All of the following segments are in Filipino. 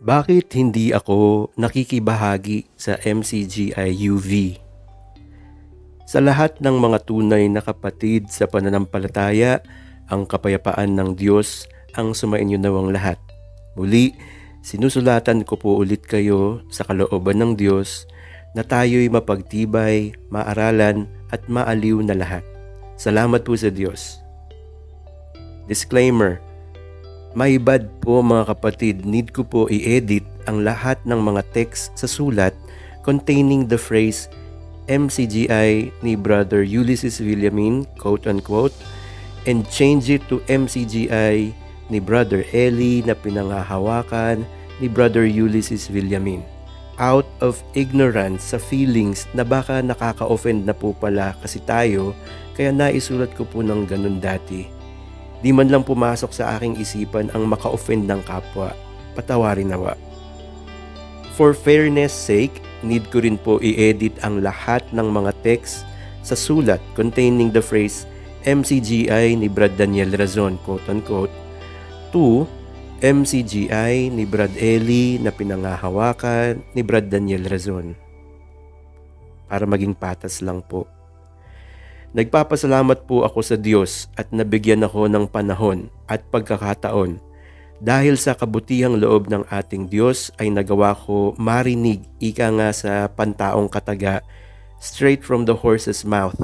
Bakit hindi ako nakikibahagi sa MCGI? Sa lahat ng mga tunay na kapatid sa pananampalataya, ang kapayapaan ng Diyos ang sumainyo nawang lahat. Muli, sinusulatan ko po ulit kayo sa kalooban ng Diyos na tayo'y mapagtibay, maaralan at maaliw na lahat. Salamat po sa Diyos. Disclaimer, may bad po mga kapatid, need ko po i-edit ang lahat ng mga text sa sulat containing the phrase MCGI ni Brother Ulysses Villamin, quote unquote, and change it to MCGI ni Brother Eli na pinangahawakan ni Brother Ulysses Villamin. Out of ignorance sa feelings na baka nakaka-offend na po pala kasi tayo, kaya naisulat ko po ng ganun dati. Di man lang pumasok sa aking isipan ang maka-offend ng kapwa. Patawarin nawa. For fairness sake, need ko rin po i-edit ang lahat ng mga text sa sulat containing the phrase MCGI ni Brad Daniel Razon, quote-unquote, to MCGI ni Brad Eli na pinangahawakan ni Brad Daniel Razon. Para maging patas lang po. Nagpapasalamat po ako sa Diyos at nabigyan ako ng panahon at pagkakataon dahil sa kabutihang loob ng ating Diyos ay nagawa ko marinig ika nga sa pantaong kataga straight from the horse's mouth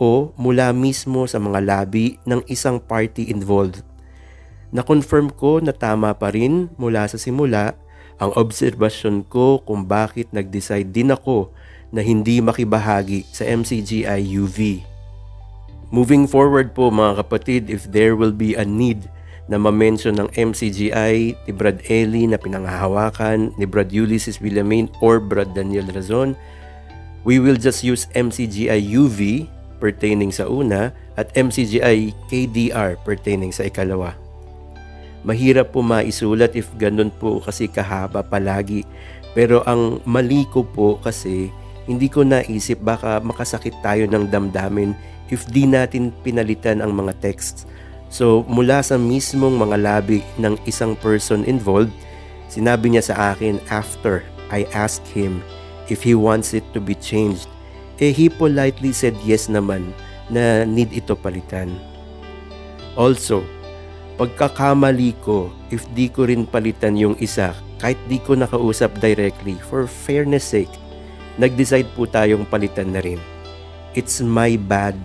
o mula mismo sa mga labi ng isang party involved. Na-confirm ko na tama pa rin mula sa simula ang obserbasyon ko kung bakit nag-decide din ako na hindi makibahagi sa MCGI UV. Moving forward po mga kapatid, if there will be a need na ma-mention ng MCGI ni Brad Eli na pinanghahawakan ni Brad Ulysses Villamin or Brad Daniel Razon, we will just use MCGI UV pertaining sa una at MCGI KDR pertaining sa ikalawa. Mahirap po maisulat if ganun po kasi kahaba palagi. Pero ang mali ko po kasi hindi ko naisip baka makasakit tayo ng damdamin if di natin pinalitan ang mga texts. So mula sa mismong mga labi ng isang person involved, sinabi niya sa akin after I asked him if he wants it to be changed. Eh he politely said yes naman na need ito palitan. Also, pagkakamali ko if di ko rin palitan yung isa kahit di ko nakausap directly for fairness sake, nag-decide po tayong palitan na rin. It's my bad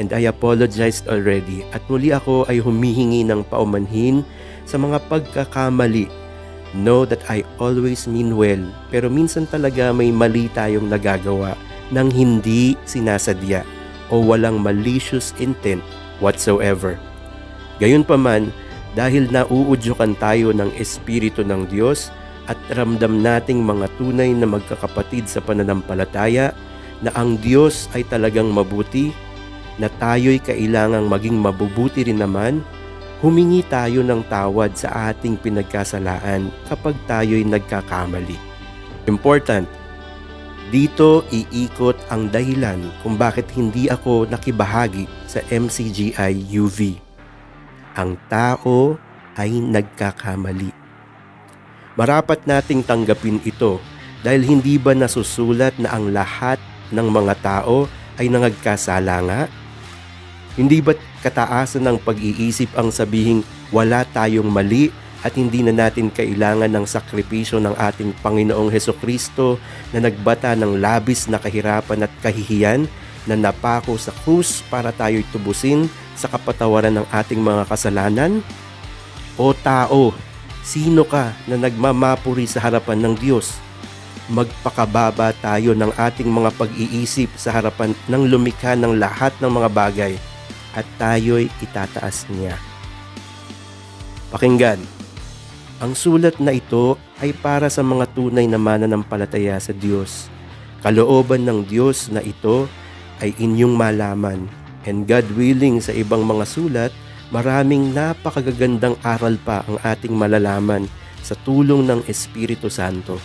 and I apologized already at muli ako ay humihingi ng paumanhin sa mga pagkakamali. Know that I always mean well pero minsan talaga may mali tayong nagagawa nang hindi sinasadya o walang malicious intent whatsoever. Gayunpaman, dahil nauudyokan tayo ng Espiritu ng Diyos at ramdam nating mga tunay na magkakapatid sa pananampalataya na ang Diyos ay talagang mabuti, na tayo'y kailangang maging mabubuti rin naman, humingi tayo ng tawad sa ating pinagkasalaan kapag tayo'y nagkakamali. Important, dito iikot ang dahilan kung bakit hindi ako nakibahagi sa MCGI UV ang tao ay nagkakamali. Marapat nating tanggapin ito dahil hindi ba nasusulat na ang lahat ng mga tao ay nangagkasala nga? Hindi ba kataasan ng pag-iisip ang sabihing wala tayong mali at hindi na natin kailangan ng sakripisyo ng ating Panginoong Heso Kristo na nagbata ng labis na kahirapan at kahihiyan na napako sa krus para tayo'y tubusin sa kapatawaran ng ating mga kasalanan? O tao, sino ka na nagmamapuri sa harapan ng Diyos? Magpakababa tayo ng ating mga pag-iisip sa harapan ng lumikha ng lahat ng mga bagay at tayo'y itataas niya. Pakinggan, ang sulat na ito ay para sa mga tunay na mananampalataya sa Diyos. Kalooban ng Diyos na ito ay inyong malaman. And God willing sa ibang mga sulat, maraming napakagagandang aral pa ang ating malalaman sa tulong ng Espiritu Santo.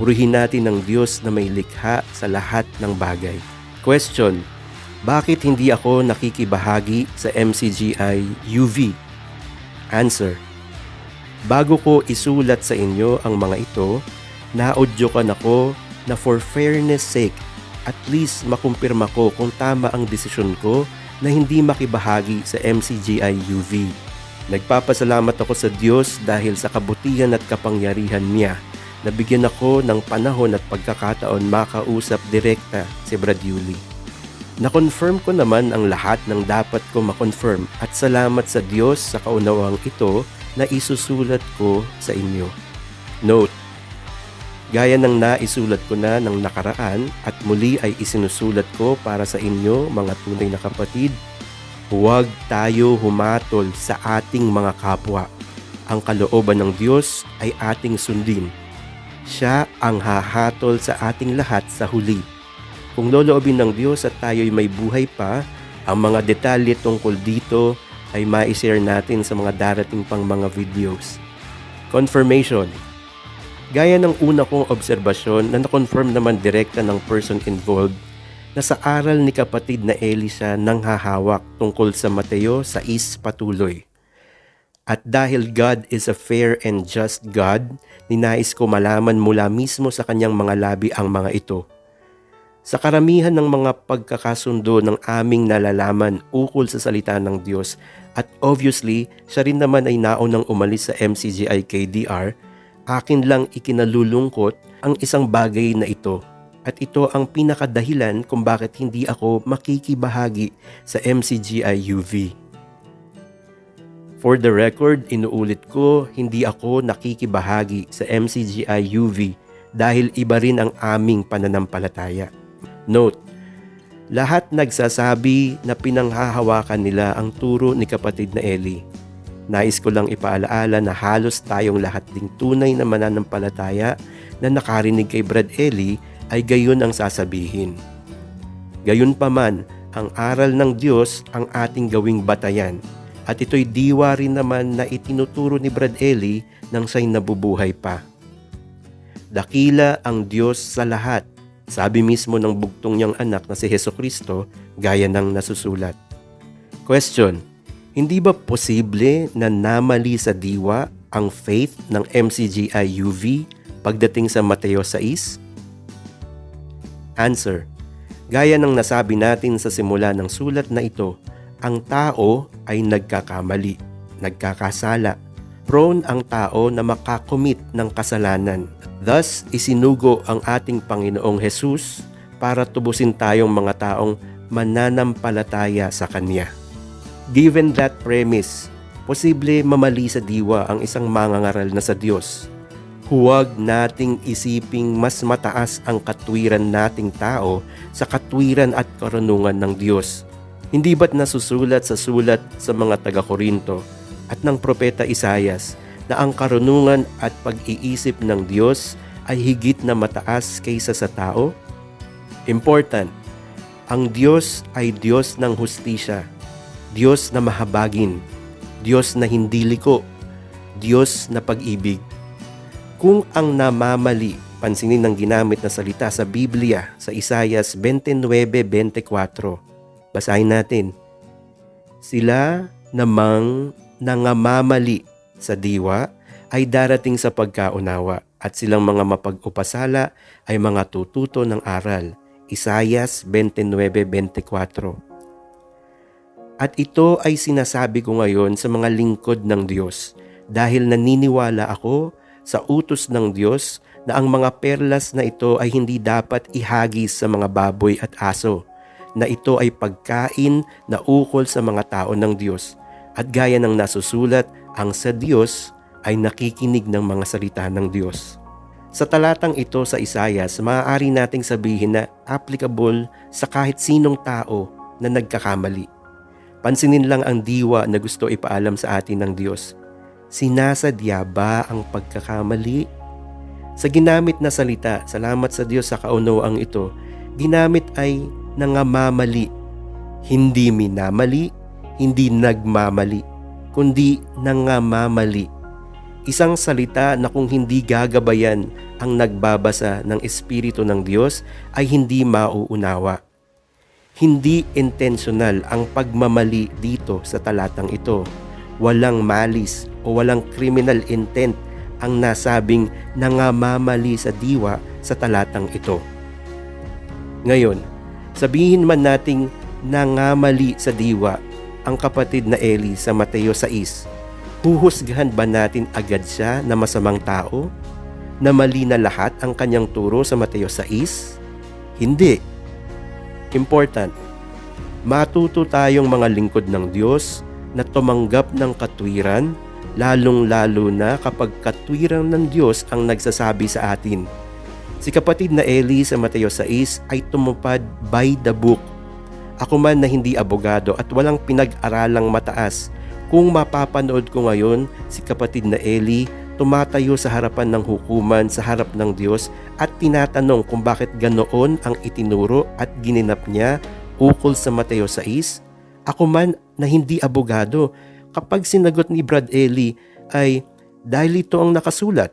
Purihin natin ang Diyos na may likha sa lahat ng bagay. Question, bakit hindi ako nakikibahagi sa MCGI UV? Answer, Bago ko isulat sa inyo ang mga ito, naudyokan ako na for fairness sake, at least makumpirma ko kung tama ang desisyon ko na hindi makibahagi sa MCGI UV. Nagpapasalamat ako sa Diyos dahil sa kabutihan at kapangyarihan niya. Nabigyan ako ng panahon at pagkakataon makausap direkta si Brad Yuli. Na-confirm ko naman ang lahat ng dapat ko makonfirm at salamat sa Diyos sa kaunawang ito na isusulat ko sa inyo. Note, Gaya ng naisulat ko na ng nakaraan at muli ay isinusulat ko para sa inyo mga tunay na kapatid, huwag tayo humatol sa ating mga kapwa. Ang kalooban ng Diyos ay ating sundin. Siya ang hahatol sa ating lahat sa huli. Kung loloobin ng Diyos at tayo'y may buhay pa, ang mga detalye tungkol dito ay ma-share natin sa mga darating pang mga videos. Confirmation Gaya ng una kong obserbasyon na na-confirm naman direkta ng person involved na sa aral ni kapatid na Elisa nang hahawak tungkol sa Mateo sa is patuloy. At dahil God is a fair and just God, ninais ko malaman mula mismo sa kanyang mga labi ang mga ito. Sa karamihan ng mga pagkakasundo ng aming nalalaman ukol sa salita ng Diyos at obviously siya rin naman ay naunang umalis sa MCGI KDR akin lang ikinalulungkot ang isang bagay na ito at ito ang pinakadahilan kung bakit hindi ako makikibahagi sa MCGI UV. For the record, inuulit ko, hindi ako nakikibahagi sa MCGI UV dahil iba rin ang aming pananampalataya. Note, lahat nagsasabi na pinanghahawakan nila ang turo ni kapatid na Ellie Nais ko lang ipaalaala na halos tayong lahat ding tunay na mananampalataya na nakarinig kay Brad Eli ay gayon ang sasabihin. Gayon pa man, ang aral ng Diyos ang ating gawing batayan at ito'y diwa rin naman na itinuturo ni Brad Eli nang siya'y nabubuhay pa. Dakila ang Diyos sa lahat, sabi mismo ng bugtong niyang anak na si Heso Kristo gaya ng nasusulat. Question, hindi ba posible na namali sa diwa ang faith ng MCGI UV pagdating sa Mateo 6? Answer. Gaya ng nasabi natin sa simula ng sulat na ito, ang tao ay nagkakamali, nagkakasala. Prone ang tao na makakomit ng kasalanan. Thus, isinugo ang ating Panginoong Jesus para tubusin tayong mga taong mananampalataya sa Kanya. Given that premise, posible mamali sa diwa ang isang mangangaral na sa Diyos. Huwag nating isiping mas mataas ang katwiran nating tao sa katwiran at karunungan ng Diyos. Hindi ba't nasusulat sa sulat sa mga taga-Korinto at ng propeta Isayas na ang karunungan at pag-iisip ng Diyos ay higit na mataas kaysa sa tao? Important, ang Diyos ay Diyos ng hustisya Diyos na mahabagin, Diyos na hindi liko, Diyos na pag-ibig. Kung ang namamali, pansinin ng ginamit na salita sa Biblia sa Isayas 29.24, basahin natin. Sila namang nangamamali sa diwa ay darating sa pagkaunawa at silang mga mapag-upasala ay mga tututo ng aral. Isayas 29.24 at ito ay sinasabi ko ngayon sa mga lingkod ng Diyos dahil naniniwala ako sa utos ng Diyos na ang mga perlas na ito ay hindi dapat ihagis sa mga baboy at aso, na ito ay pagkain na ukol sa mga tao ng Diyos. At gaya ng nasusulat, ang sa Diyos ay nakikinig ng mga salita ng Diyos. Sa talatang ito sa Isayas, maaari nating sabihin na applicable sa kahit sinong tao na nagkakamali. Pansinin lang ang diwa na gusto ipaalam sa atin ng Diyos. Sinasadya ba ang pagkakamali? Sa ginamit na salita, salamat sa Diyos sa kaunawang ito, ginamit ay nangamamali. Hindi minamali, hindi nagmamali, kundi nangamamali. Isang salita na kung hindi gagabayan ang nagbabasa ng Espiritu ng Diyos ay hindi mauunawa. Hindi intentional ang pagmamali dito sa talatang ito. Walang malis, o walang criminal intent ang nasabing nangamamali sa diwa sa talatang ito. Ngayon, sabihin man nating nangamali sa diwa ang kapatid na Eli sa Mateo 6, huhusgahan ba natin agad siya na masamang tao? Na mali na lahat ang kanyang turo sa Mateo 6? Hindi. Important, matuto tayong mga lingkod ng Diyos na tumanggap ng katwiran, lalong-lalo na kapag katwiran ng Diyos ang nagsasabi sa atin. Si kapatid na Eli sa Mateo 6 ay tumupad by the book. Ako man na hindi abogado at walang pinag-aralang mataas, kung mapapanood ko ngayon si kapatid na Eli tumatayo sa harapan ng hukuman sa harap ng Diyos at tinatanong kung bakit ganoon ang itinuro at gininap niya ukol sa Mateo 6, ako man na hindi abogado, kapag sinagot ni Brad Eli ay dahil ito ang nakasulat.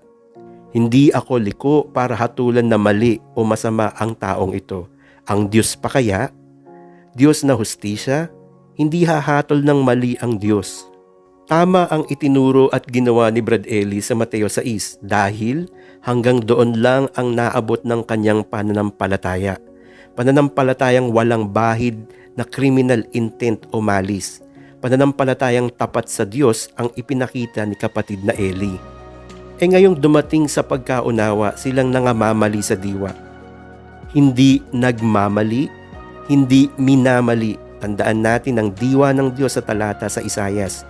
Hindi ako liko para hatulan na mali o masama ang taong ito. Ang Diyos pa kaya? Diyos na hustisya? Hindi hahatol ng mali ang Diyos. Tama ang itinuro at ginawa ni Brad Eli sa Mateo 6 dahil hanggang doon lang ang naabot ng kanyang pananampalataya. Pananampalatayang walang bahid na criminal intent o malis. Pananampalatayang tapat sa Diyos ang ipinakita ni kapatid na Eli. E ngayong dumating sa pagkaunawa silang nangamamali sa diwa. Hindi nagmamali, hindi minamali. Tandaan natin ang diwa ng Diyos sa talata sa Isayas.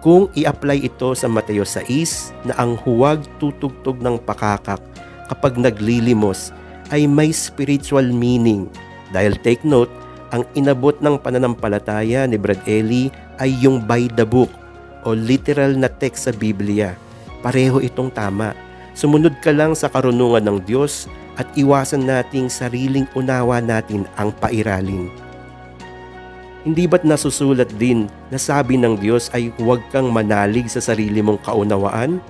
Kung i-apply ito sa Mateo 6 na ang huwag tutugtog ng pakakak kapag naglilimos ay may spiritual meaning. Dahil take note, ang inabot ng pananampalataya ni Brad Eli ay yung by the book o literal na text sa Biblia. Pareho itong tama. Sumunod ka lang sa karunungan ng Diyos at iwasan nating sariling unawa natin ang pairalin. Hindi ba't nasusulat din na sabi ng Diyos ay huwag kang manalig sa sarili mong kaunawaan?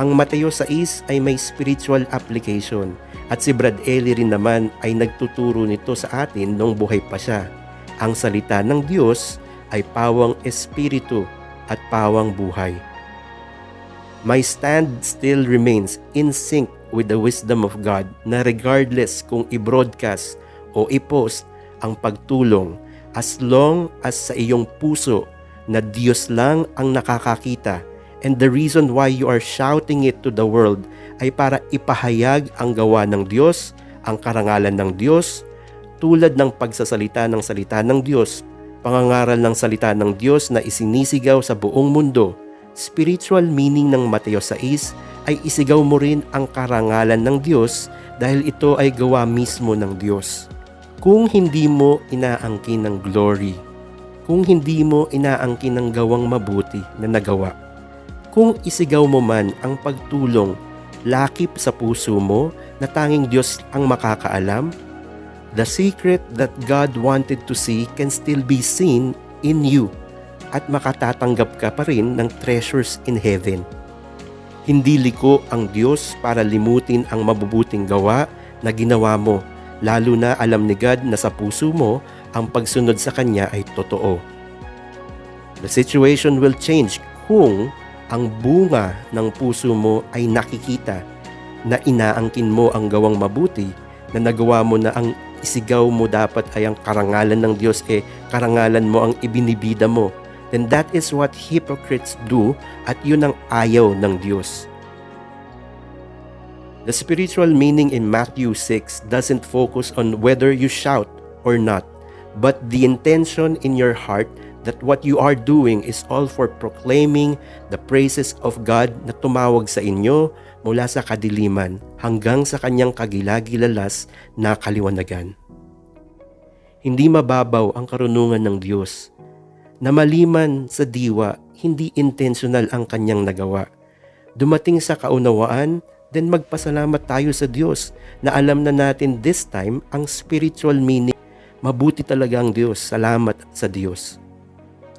Ang Mateo 6 ay may spiritual application at si Brad Eli rin naman ay nagtuturo nito sa atin nung buhay pa siya. Ang salita ng Diyos ay pawang espiritu at pawang buhay. My stand still remains in sync with the wisdom of God na regardless kung i-broadcast o i-post ang pagtulong as long as sa iyong puso na Diyos lang ang nakakakita and the reason why you are shouting it to the world ay para ipahayag ang gawa ng Diyos, ang karangalan ng Diyos, tulad ng pagsasalita ng salita ng Diyos, pangangaral ng salita ng Diyos na isinisigaw sa buong mundo. Spiritual meaning ng Mateo 6 ay isigaw mo rin ang karangalan ng Diyos dahil ito ay gawa mismo ng Diyos kung hindi mo inaangkin ng glory, kung hindi mo inaangkin ng gawang mabuti na nagawa, kung isigaw mo man ang pagtulong lakip sa puso mo na tanging Diyos ang makakaalam, the secret that God wanted to see can still be seen in you at makatatanggap ka pa rin ng treasures in heaven. Hindi liko ang Diyos para limutin ang mabubuting gawa na ginawa mo lalo na alam ni God na sa puso mo ang pagsunod sa Kanya ay totoo. The situation will change kung ang bunga ng puso mo ay nakikita na inaangkin mo ang gawang mabuti na nagawa mo na ang isigaw mo dapat ay ang karangalan ng Diyos eh karangalan mo ang ibinibida mo then that is what hypocrites do at yun ang ayaw ng Diyos. The spiritual meaning in Matthew 6 doesn't focus on whether you shout or not, but the intention in your heart that what you are doing is all for proclaiming the praises of God na tumawag sa inyo mula sa kadiliman hanggang sa kanyang kagilagilalas na kaliwanagan. Hindi mababaw ang karunungan ng Diyos. Na maliman sa diwa, hindi intentional ang kanyang nagawa. Dumating sa kaunawaan then magpasalamat tayo sa Diyos na alam na natin this time ang spiritual meaning. Mabuti talaga ang Diyos. Salamat sa Diyos.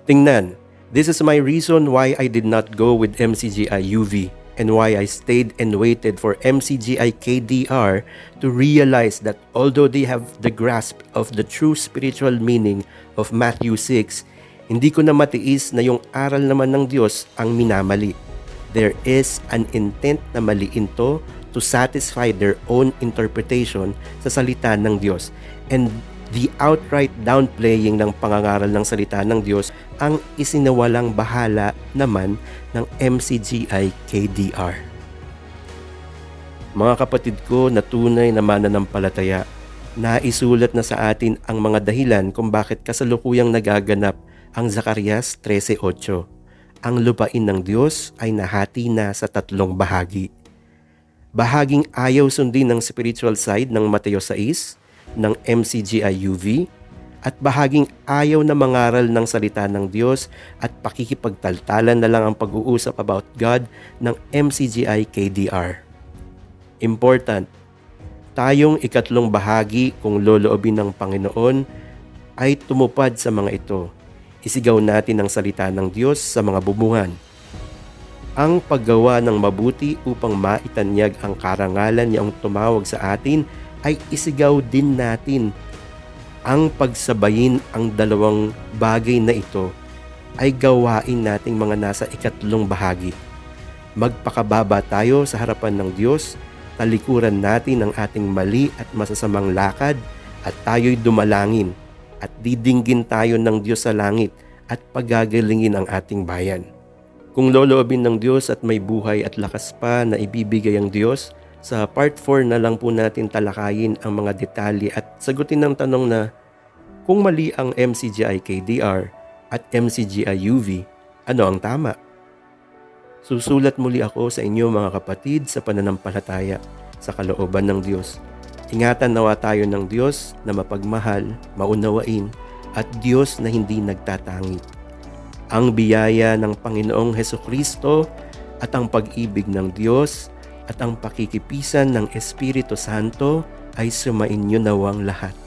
Tingnan, this is my reason why I did not go with MCGI UV and why I stayed and waited for MCGI KDR to realize that although they have the grasp of the true spiritual meaning of Matthew 6, Hindi ko na matiis na yung aral naman ng Diyos ang minamali. There is an intent na maliin to to satisfy their own interpretation sa salita ng Diyos. And the outright downplaying ng pangangaral ng salita ng Diyos ang isinawalang bahala naman ng MCGI KDR. Mga kapatid ko na tunay na mananampalataya, naisulat na sa atin ang mga dahilan kung bakit kasalukuyang nagaganap ang Zacarias 13.8. Ang lupain ng Diyos ay nahati na sa tatlong bahagi. Bahaging ayaw sundin ng spiritual side ng Mateo 6, ng MCGI UV, at bahaging ayaw na mangaral ng salita ng Diyos at pakikipagtaltalan na lang ang pag-uusap about God ng MCGI KDR. Important, tayong ikatlong bahagi kung loloobin ng Panginoon ay tumupad sa mga ito. Isigaw natin ang salita ng Diyos sa mga bubungan. Ang paggawa ng mabuti upang maitanyag ang karangalan niyang tumawag sa atin ay isigaw din natin. Ang pagsabayin ang dalawang bagay na ito ay gawain nating mga nasa ikatlong bahagi. Magpakababa tayo sa harapan ng Diyos, talikuran natin ang ating mali at masasamang lakad at tayo'y dumalangin at didinggin tayo ng Diyos sa langit at pagagalingin ang ating bayan. Kung loloobin ng Diyos at may buhay at lakas pa na ibibigay ang Diyos, sa part 4 na lang po natin talakayin ang mga detalye at sagutin ng tanong na kung mali ang MCGI KDR at MCGI UV, ano ang tama? Susulat muli ako sa inyo mga kapatid sa pananampalataya sa kalooban ng Diyos. Ingatan nawa tayo ng Diyos na mapagmahal, maunawain, at Diyos na hindi nagtatangi. Ang biyaya ng Panginoong Heso Kristo at ang pag-ibig ng Diyos at ang pakikipisan ng Espiritu Santo ay sumainyo nawang lahat.